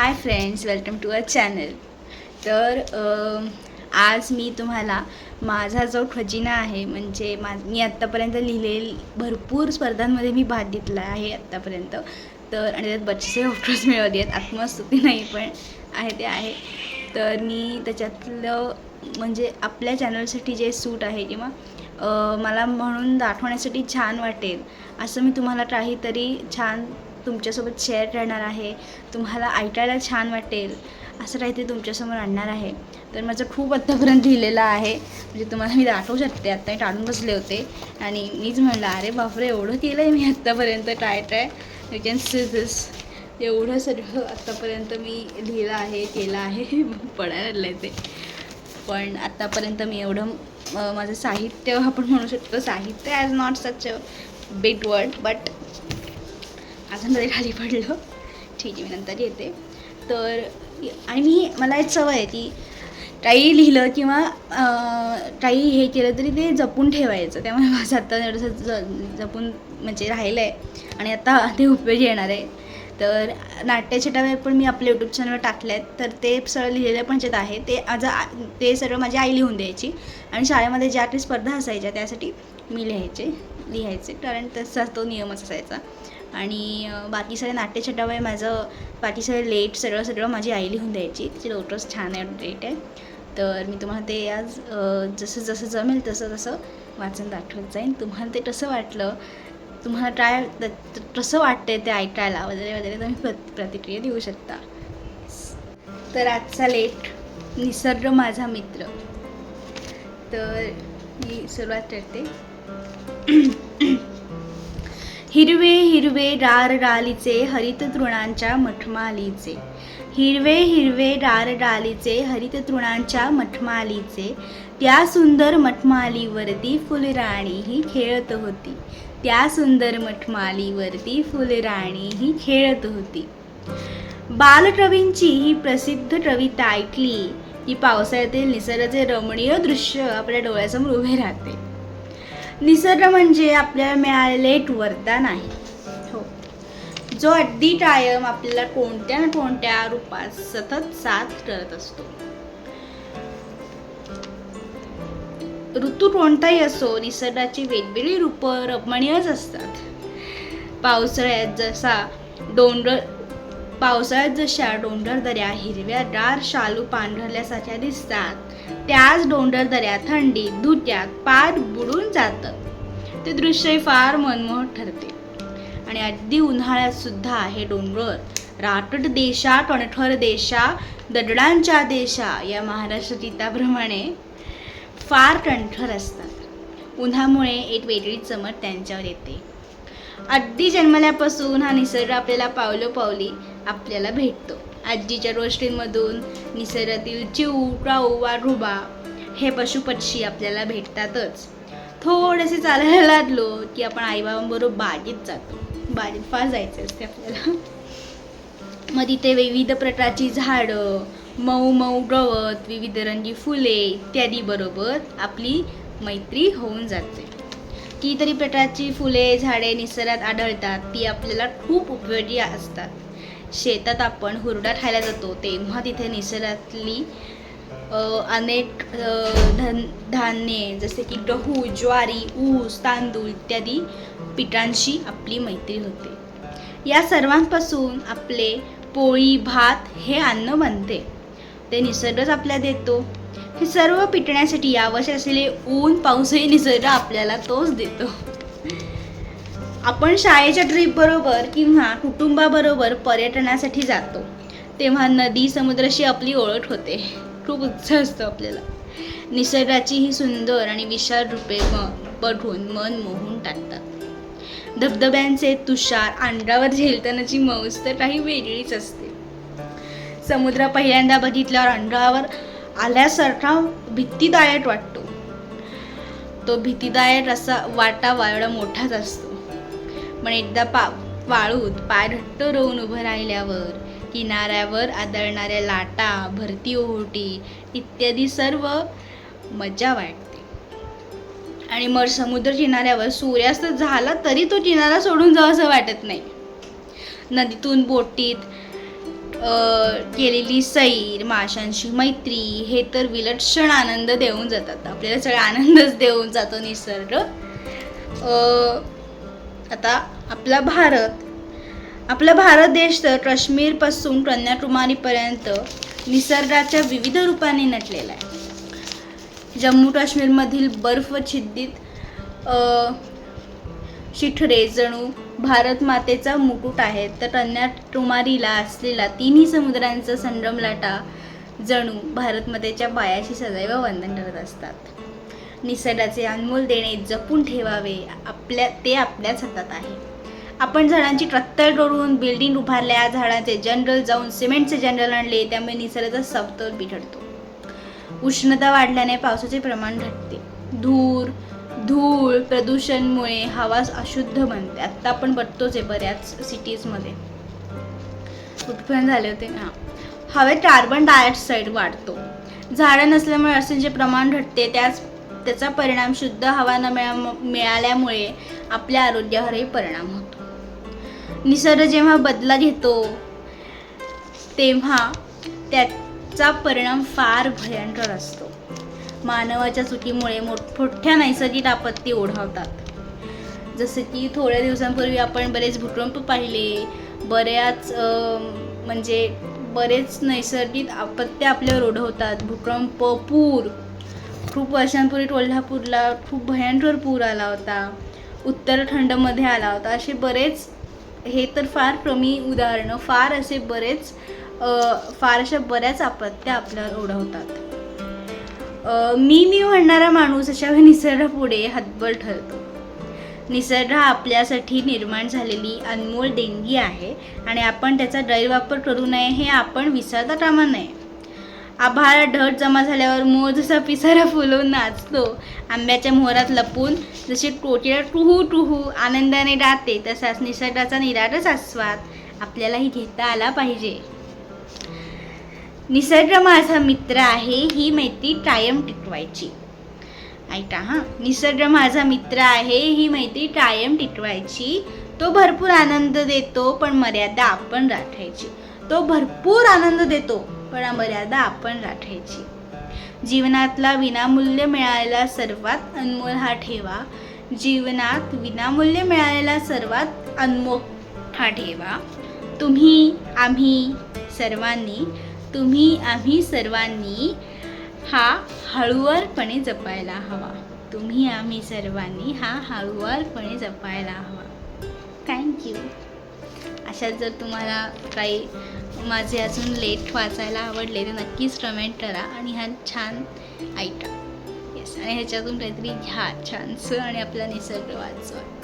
Hi friends welcome to a channel तर आज मी तुम्हाला माझा जो खजिना आहे म्हणजे मा मी आत्तापर्यंत लिहिलेली भरपूर स्पर्धांमध्ये मी भाग घेतला आहे आत्तापर्यंत. तर आणि त्यात बचसे ऑफर्स मिळवले आहेत. आत्मस्तुती नाही पण आहे ते आहे. तर मी त्याच्यातलं म्हणजे आपल्या चॅनलसाठी जे सूट आहे किंवा मला म्हणून दाखवण्यासाठी छान वाटेल असं मी तुम्हाला काहीतरी छान तुमच्यासोबत शेअर करणार आहे. तुम्हाला ऐकायला छान वाटेल. असं काहीतरी तुमच्यासमोर आणणार आहे. तर माझं खूप आत्तापर्यंत लिहिलेलं आहे. म्हणजे तुम्हाला मी दाखवू शकते. आत्ता मी टाळून बसले होते. आणि मीच म्हणलं अरे बापरे एवढं केलं आहे मी आत्तापर्यंत काय काय यू कॅन सी दिस एवढं सगळं आत्तापर्यंत मी लिहिलं आहे केलं आहे. पडायला आलं आहे ते. पण आत्तापर्यंत मी एवढं माझं साहित्य आपण म्हणू शकतो साहित्य as not such a bit word but माझ्यामध्ये खाली पडलं. ठीक आहे मी नंतर येते. तर आणि मी मला एक सवय आहे की काही लिहिलं किंवा काही हे केलं तरी ते जपून ठेवायचं. त्यामुळे माझं आता एवढंसं ज जपून म्हणजे राहिलं आहे आणि आता ते उपयोगी येणार आहे. तर नाट्यछटावे पण मी आपल्या यूट्यूब चॅनलवर टाकले आहेत. तर ते सगळं लिहिलेलं पंचायत आहे. ते आज ते सर्व माझी आई लिहून द्यायची. आणि शाळेमध्ये ज्या काही स्पर्धा असायच्या त्यासाठी मी लिहायचे लिहायचे कारण तसा तो नियमच असायचा. आणि बाकी सगळे नाट्यछटावय माझं बाकी सगळे लेट सगळं सगळं माझी आई लिहून द्यायची. तिची लोटस छान आहे लेट आहे. तर मी तुम्हाला ते आज जसं जसं जमेल तसं तसं वाचन दाखवत जाईन. तुम्हाला ते कसं वाटलं? तुम्हाला काय त- कसं वाटतंय ते ऐकायला? वगैरे वगैरे तुम्ही प्रत प्रतिक्रिया देऊ शकता. तर आजचा लेट निसर्ग माझा मित्र. तर मी सुरुवात करते. हिरवे हिरवे रार रालीचे हरित तृणांच्या मठमालीचे. हिरवे हिरवे रार रालीचे हरित तृणांच्या मठमालीचे. त्या सुंदर मठमालीवरती फुलराणी ही खेळत होती. त्या सुंदर मठमालीवरती फुलराणी ही खेळत होती. बालकवींची ही प्रसिद्ध कविता ऐकली की पावसाळ्यातील निसर्गाचे रमणीय दृश्य आपल्या डोळ्यासमोर उभे राहते. निसर्ग म्हणजे आपल्याला मिळालेले एक वरदान आहे. हो. जो अगदी कायम आपल्याला कोणत्या ना कोणत्या रूपात सतत साथ करत असतो. ऋतू कोणताही असो निसर्गाची वेगवेगळी रूपं रमणीयच असतात. पावसाळ्यात जसा डोंगर पावसाळ्यात जशा डोंगर दऱ्या हिरव्या डार शालू पांढरल्यासारख्या दिसतात त्याच डोंगर दऱ्या थंडीत धुक्यात पार बुडून जातात ते दृश्य फार मनमोहक ठरते. आणि अगदी उन्हाळ्यात सुद्धा हे डोंगर राटट देशा कणठर देशा दगडांच्या देशा या महाराष्ट्र गीताप्रमाणे फार कणखर असतात. उन्हामुळे एक वेगळी चमक त्यांच्यावर येते. अगदी जन्मल्यापासून हा निसर्ग आपल्याला पावलो पावली आपल्याला भेटतो. आजीच्या रोष्टींमधून निसर्गातील चिऊ काऊ वाढुबा हे पशुपक्षी आपल्याला भेटतातच. थोडेसे चालायला लागलो की आपण आईबाबांबरोबर बागेत जातो. बागेत फार जायचं असते आपल्याला. मग तिथे विविध प्रकारची झाडं मऊ मऊ गवत विविध रंगी फुले इत्यादी बरोबर आपली मैत्री होऊन जाते. कितीतरी प्रकारची फुले झाडे निसर्गात आढळतात. ती आपल्याला खूप उपयोगी असतात. शेतात आपण हुरडा खायला जातो तेव्हा तिथे निसर्गातली अनेक धन धान्ये जसे की गहू ज्वारी ऊस तांदूळ इत्यादी पिकांशी आपली मैत्री होते. या सर्वांपासून आपले पोळी भात हे अन्न बनते. ते निसर्गच आपल्याला देतो. हे सर्व पिटण्यासाठी आवश्यक असलेले ऊन पाऊसही निसर्ग आपल्याला तोच देतो. आपण शाळेच्या ट्रिप बरोबर किंवा कुटुंबाबरोबर पर्यटनासाठी जातो. तेव्हा नदी समुद्राशी आपली ओळख होते. खूप उत्साह असतो आपल्याला. निसर्गाची ही सुंदर आणि विशाल रूपे म बघून मन मोहून टाकतात. धबधब्यांचे तुषार अंगावर झेलतानाची मौज तर काही वेगळीच असते. समुद्र पहिल्यांदा बघितल्यावर अंगावर आल्यासारखा भीतीदायक वाटतो. तो भीतीदायक असा वाटावा एवढा मोठाच असतो. पण एकदा पा वाळूत पाय घट्ट रोवून उभं राहिल्यावर किनाऱ्यावर आदळणाऱ्या लाटा भरती ओहोटी इत्यादी सर्व मजा वाटते. आणि मग समुद्र किनाऱ्यावर सूर्यास्त झाला तरी तो किनारा सोडून जावं असं वाटत नाही. नदीतून बोटीत केलेली सैर माशांची मैत्री हे तर विलक्षण आनंद देऊन जातात. आपल्याला सगळा आनंदच देऊन जातो निसर्ग. आता आपला भारत. आपला भारत देश तर काश्मीरपासून कन्याकुमारीपर्यंत निसर्गाच्या विविध रूपाने नटलेला आहे. जम्मू काश्मीरमधील बर्फ छिद्दीत शिखरे जणू भारत मातेचा मुकुट आहे. तर कन्याकुमारीला असलेला तिन्ही समुद्रांचा संगम लाटा जणू भारत मातेच्या पायाशी सदैव वंदन करत असतात. निसर्गाचे अनमोल देणे जपून ठेवावे. आपल्या ते आपल्याच हातात आहे. आपण झाडांची कत्तल तोडून बिल्डिंग उभारल्या झाडांचे जनरल जाऊन सिमेंटचे जनरल आणले त्यामुळे निसर्गाचा समतोल बिघडतो. उष्णता वाढल्याने पावसाचे प्रमाण घटते. धूर धूळ प्रदूषणमुळे हवा अशुद्ध बनते. आत्ता आपण बघतोच आहे बऱ्याच सिटीजमध्ये कुठपर्यंत झाले होते ना. हवेत कार्बन डायऑक्साईड वाढतो. झाडं नसल्यामुळे ऑक्सिजनचे प्रमाण घटते. त्याच त्याचा परिणाम शुद्ध हवा न मिळा मिळाल्यामुळे आपल्या आरोग्यावरही परिणाम होतो. निसर्ग जेव्हा बदला घेतो तेव्हा त्याचा परिणाम फार भयंकर असतो. मानवाच्या चुकीमुळे मोठमोठ्या नैसर्गिक आपत्ती ओढावतात. जसं की थोड्या दिवसांपूर्वी आपण बरेच भूकंप पाहिले बऱ्याच म्हणजे बरेच नैसर्गिक आपत्त्या आपल्यावर ओढवतात. भूकंप पूर खूप वर्षांपूर्वी कोल्हापूरला खूप भयंकर पूर आला होता. उत्तराखंडमध्ये आला होता. असे बरेच हे तर फार कमी उदाहरणं फार असे बरेच फार अशा बऱ्याच आपत्त्या आपल्यावर ओढवतात. मी मी म्हणणारा माणूस अशा निसर्गापुढे हतबल ठरतो. निसर्ग हा आपल्यासाठी निर्माण झालेली अनमोल देणगी आहे आणि आपण त्याचा गैरवापर करू नये हे आपण विसरता कामा नये. आभाळ ढग जमा झाल्यावर मोर जसा पिसारा फुलवून नाचतो. आंब्याच्या मोहरात लपून जशी टोटीला टुहू टुहू आनंदाने राहते तसाच निसर्गाचा निराटच आस्वाद आपल्यालाही घेता आला पाहिजे. निसर्ग माझा मित्र आहे ही मैत्री कायम टिकवायची. ऐका हां निसर्ग माझा मित्र आहे ही मैत्री कायम टिकवायची. तो भरपूर आनंद देतो पण मर्यादा आपण राखायची. तो भरपूर आनंद देतो पण मर्यादा आपण राखायची जीवनातला विनामूल्य मिळालेला सर्वात अनमोल हा ठेवा. जीवनात विनामूल्य मिळालेला सर्वात अनमोल हा ठेवा. तुम्ही आम्ही सर्वांनी तुम्ही आम्ही सर्वांनी हा हळुवारपणे जपायला हवा. तुम्ही आम्ही सर्वांनी हा हळुवारपणे जपायला हवा. थँक्यू अशा जर तुम्हाला काही माझे अजून लेट वाचायला आवडले तर नक्कीच कमेंट करा आणि ह्या छान ऐका. येस आणि ह्याच्यातून काहीतरी घ्या छानसं आणि आपला निसर्ग वाचवा.